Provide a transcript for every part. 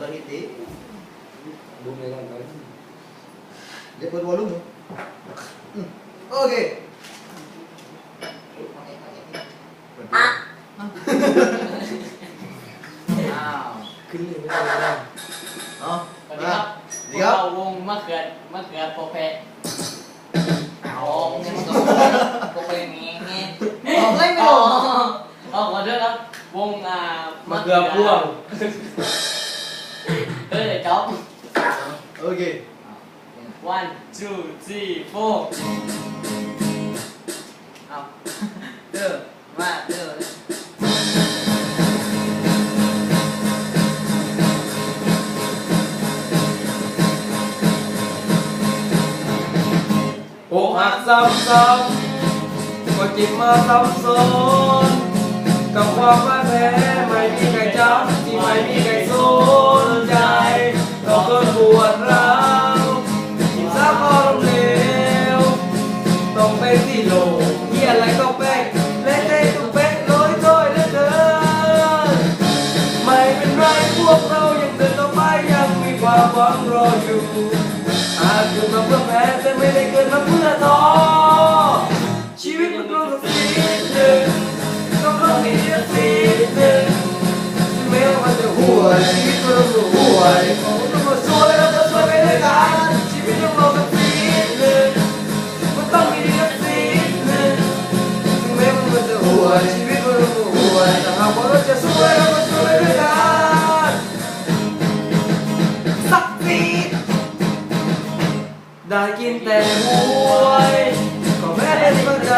ตัวนี้ตีดูในร่างกายเดี๋ยวเปิดวอลลุ่มอืมโอเคเปิดวอลลุ่มอ้าวขึ้นเลยไม่ได้เลยเนาะสวัสดีครับสวัสดีครับพวกเราวงมะเขือมะเขือโปรเพเอาเนี่ยมันก็โปรเพงี้งี้ออกเลยไม่อ๋อออกเอาขอโทษครับวงอ่ามะเขือพ่วง Đây là chó. Ok. One, two, three, four. Học Đưa Mà đưa Bộ hạt xăm xăm Có chim mơ xăm xôn. Cầm qua mắt thế Mày đi cày chóc Thì mày đi cày xôn. อนกับควาวสาเกินปวดร้าวที่สาพอลงเหลวต้องไปที่โลเยี่ยอะไรก็แป๊กและใจทุกเป๊กร้อยถ้อยเหลือเกินไม่เป็นไรพวกเรายังเดินต่อไปยังมีความหวังรออยู่อาจอยู่กับเพื่อแพ้แต่ไม่ได้เกิดมาเพื่อท้อชีวิตมันก็ต้องสีหนึ่งต้องต้องมีสีหนึ่งถึงแม้ว่าจะห่วชีวิตมันต้องห่ว ได้กินแต่หวยก็แม่เล่นประจ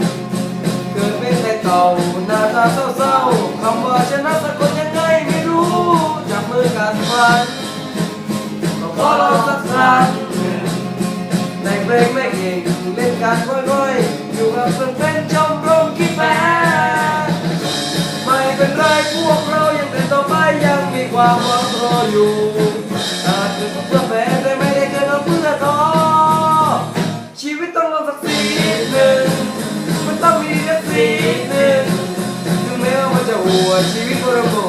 ำเกิดเป็นแต่เก่าหน้าตาเศร้าๆคำว่าชนะสักคนยังไงไม่รู้จับมือกันฟันก็ขอลองสักครั้งแต่งเพลงไม่เก่งเล่นการค่อยๆ อยู่กับเพื่อนเป็นชมรมคิดแพ้ไม่เป็นไรพวกเรายังเดินต่อไปยังมีความหวังรออยู่